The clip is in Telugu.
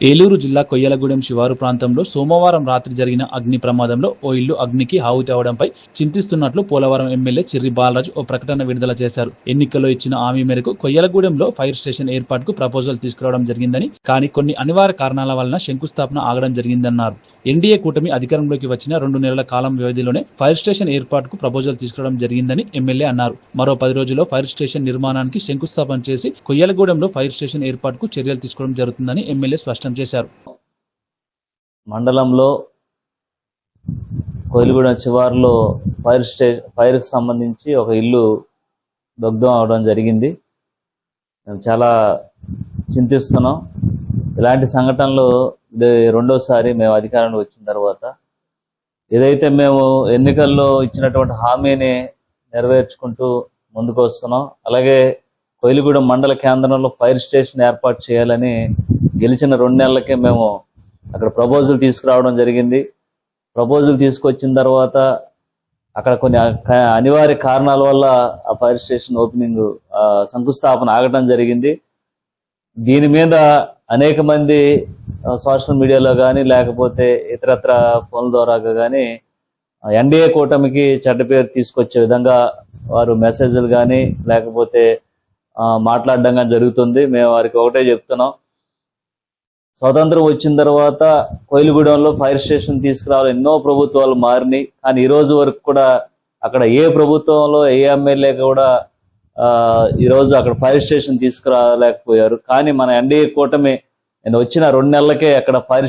ఏలూరు జిల్లా కొయ్యలగూడెం శివారు ప్రాంతంలో సోమవారం రాత్రి జరిగిన అగ్ని ప్రమాదంలో ఓ ఇల్లు అగ్నికి హావు అవడంపై చింతిస్తున్నట్లు పోలవరం ఎమ్మెల్యే చిర్రి బాలరాజు ఓ ప్రకటన విడుదల చేశారు. ఎన్నికల్లో ఇచ్చిన హామీ మేరకు కొయ్యలగూడెంలో ఫైర్ స్టేషన్ ఏర్పాటుకు ప్రపోజల్ తీసుకురావడం జరిగిందని కానీ కొన్ని అనివార్య కారణాల వలన శంకుస్థాపన ఆగడం జరిగిందన్నారు. ఎన్డీఏ కూటమి అధికారంలోకి వచ్చిన రెండు నెలల కాలం వ్యవధిలోనే ఫైర్ స్టేషన్ ఏర్పాటుకు ప్రపోజల్ తీసుకురావడం జరిగిందని ఎమ్మెల్యే అన్నారు. మరో పది రోజుల్లో ఫైర్ స్టేషన్ నిర్మాణానికి శంకుస్థాపన చేసి కొయ్యలగూడెంలో ఫైర్ స్టేషన్ ఏర్పాటుకు చర్యలు తీసుకోవడం జరుగుతుందని ఎమ్మెల్యే స్పష్టం చేశారు. మండలంలో కోయిలగూడెం శివారులో ఫైర్ స్టే ఫైర్కి సంబంధించి ఒక ఇల్లు దగ్ధం అవడం జరిగింది. మేము చాలా చింతిస్తున్నాం. ఇలాంటి సంఘటనలు ఇది రెండోసారి మేము అధికారంలో వచ్చిన తర్వాత ఏదైతే మేము ఎన్నికల్లో ఇచ్చినటువంటి హామీని నెరవేర్చుకుంటూ ముందుకు వస్తున్నాం. అలాగే కోయిలగూడెం మండల కేంద్రంలో ఫైర్ స్టేషన్ ఏర్పాటు చేయాలని గెలిచిన రెండు నెలలకే మేము అక్కడ ప్రపోజల్ తీసుకురావడం జరిగింది. ప్రపోజల్ తీసుకొచ్చిన తర్వాత అక్కడ కొన్ని అనివార్య కారణాల వల్ల ఆ ఫైర్ స్టేషన్ ఓపెనింగ్ శంకుస్థాపన ఆగటం జరిగింది. దీని మీద అనేక మంది సోషల్ మీడియాలో కానీ లేకపోతే ఇతరత్ర ఫోన్ల ద్వారా కానీ ఎన్డీఏ కూటమికి చెడ్డ పేరు తీసుకొచ్చే విధంగా వారు మెసేజ్లు కానీ లేకపోతే మాట్లాడడం కానీ జరుగుతుంది. మేము వారికి ఒకటే చెప్తున్నాం. స్వతంత్రం వచ్చిన తర్వాత కోయిలగూడెంలో ఫైర్ స్టేషన్ తీసుకురావాలి. ఎన్నో ప్రభుత్వాలు మారినాయి. కానీ ఈ రోజు వరకు కూడా అక్కడ ఏ ప్రభుత్వంలో ఏ ఎమ్మెల్యే కూడా ఈరోజు ఈ రోజు అక్కడ ఫైర్ స్టేషన్ తీసుకురాలేకపోయారు. కానీ మన ఎన్డీఏ కూటమి నేను వచ్చిన రెండు నెలలకే అక్కడ ఫైర్